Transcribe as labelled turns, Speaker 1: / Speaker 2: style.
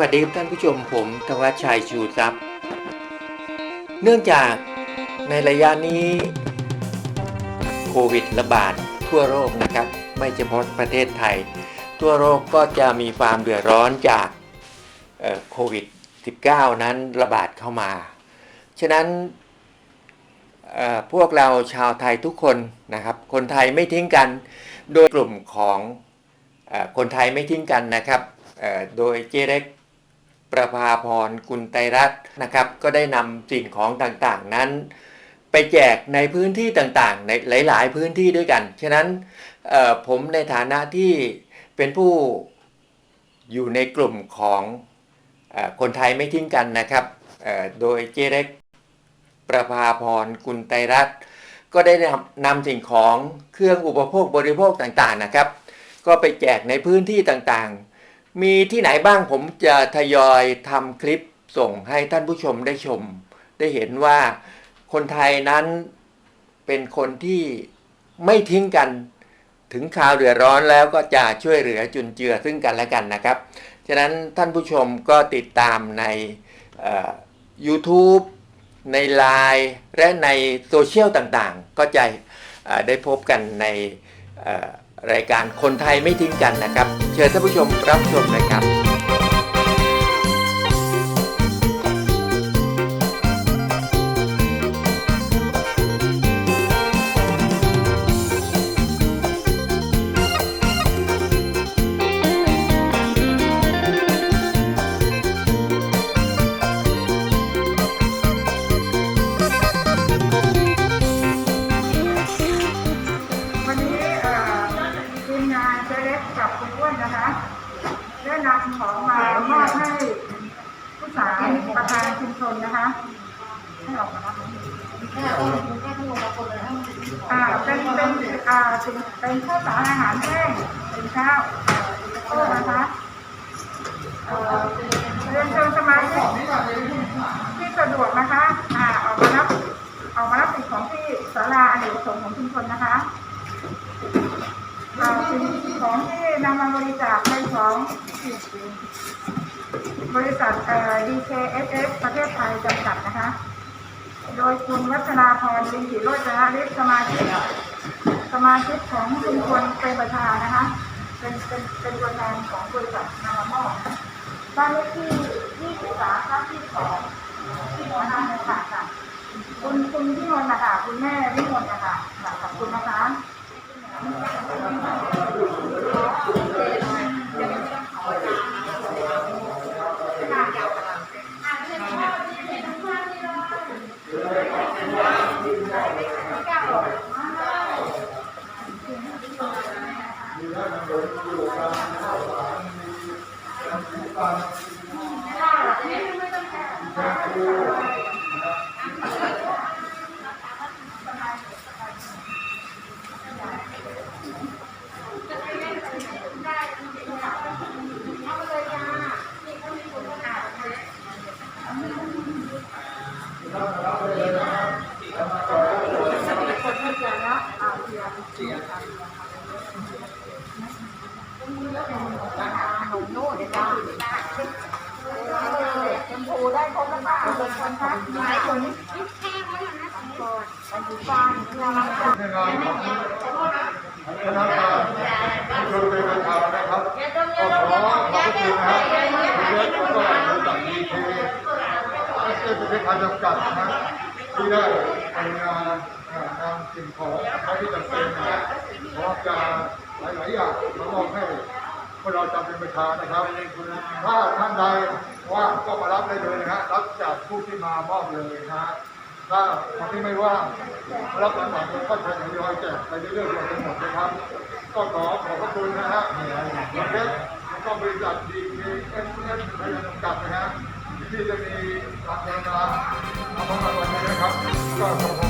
Speaker 1: วัสดีครับท่านผู้ชมผมธวัชชัยชูทรัพย์ เนื่องจากในระยะนี้โควิดระบาดทั่วโลกนะครับ ไม่เฉพาะประเทศไทย ทั่วโลกก็จะมีความเดือดร้อนจากโควิด -19 นั้นระบาดเข้ามา ฉะนั้นพวกเราชาวไทยทุกคนนะครับ คนไทยไม่ทิ้งกันโดยกลุ่มของอคนไทยไม่ทิ้งกันนะครับโดยเจเร็ก ประภาพรกุลไตรรัตน์นะครับ ก็ได้นำสิ่งของต่างๆนั้น ไปแจกในพื้นที่ต่างๆ ในหลาย ๆ พื้นที่ด้วยกัน ฉะนั้นผมในฐานะที่เป็นผู้อยู่ในกลุ่มของอคนไทยไม่ทิ้งกันนะครับ โดยเจเร็กประภาพรกุลไตรรัตน์ก็ได้นำนำสิ่งของเครื่องอุปโภคบริโภคต่างๆนะครับ ก็ไปแจกในพื้นที่ต่างๆ มีที่ไหนบ้างผมจะทยอยทำคลิปส่งให้ท่านผู้ชมได้ชม ได้เห็นว่าคนไทยนั้นเป็นคนที่ไม่ทิ้งกันถึงข่าวเดือดร้อนแล้วก็จะช่วยเหลือจุนเจือซึ่งกันและกันนะครับ ฉะนั้นท่านผู้ชมก็ติดตามใน YouTube ใน Line และในโซเชียลต่างๆ ก็จะได้พบกันใน รายการคนไทยไม่ทิ้งกันนะครับ เชิญท่านผู้ชมรับชม
Speaker 2: นะครับาวประธานชุมชนนะคะให้ออกมารับอ่าเป็นเป็นอ่าเป็นเป็นข้าวสารอาหารแห้งเป็นข้าวโอ้นะคะเอ่อเรียนเชิญสมาชิกที่สะดวกนะคะอ่าออกมารับออกมารับสิ่งของที่ศาลาอเนกประสงค์ของชุมชนนะคะอ่าสิ่งของที่นำมาบริจาคเป็นของ บริษัทดีเอ่อ DKSF ประเทศไทยจำกัดนะคะ โดยคุณวัฒนาพรลิงกิโรจนะฤทธิ์สมาชิกสมาชิกของชุมชนเป็นประธานนะคะ เป็นเป็นเป็นตัวแทนของบริษัทนามามอบ้านเลขที่23ทับที่2ที่หมู่ห้าในค่ะค่ะคุณคุณพี่มนต์นะคะคุณแม่พี่มนต์นะคะค่ะขอบคุณนะคะ ห ค่ะขอบคุณค่ะมีหลายคนแค่ไว้อยู่นะสองคนไปดูบ้านเพื่อนนะคะ
Speaker 3: ในงานของคณะกรรมการชนเป็นประธานะครับขอขอบคุณนะครับคุณเล็กก็รู้จักดีเคเอสเอเป็นการจำกัดนะที่ได้ทำงานนำสิ่งของใช้ที่จำเป็นนะเพราะจะหลายๆอย่างมามอบให้ วกเราจำเป็นประธานนะครับ ถ้าท่านใดว่างก็มารับได้เลยนะฮะรับจากผู้ที่มามอบเลยนะฮะถ้าคนที่ไม่ว่างรับการสั่งก็จะทยอยแจกไปเรื่อยๆจนหมดนะครับ ก็ขอขอบพระคุณนะฮะประเทศแล้วก็บริษัทดีเอเอสเอสพยาจำกัดนะฮะที่จะมีการพัฒนาทำมาวันนี้นะครับ ก็ขอ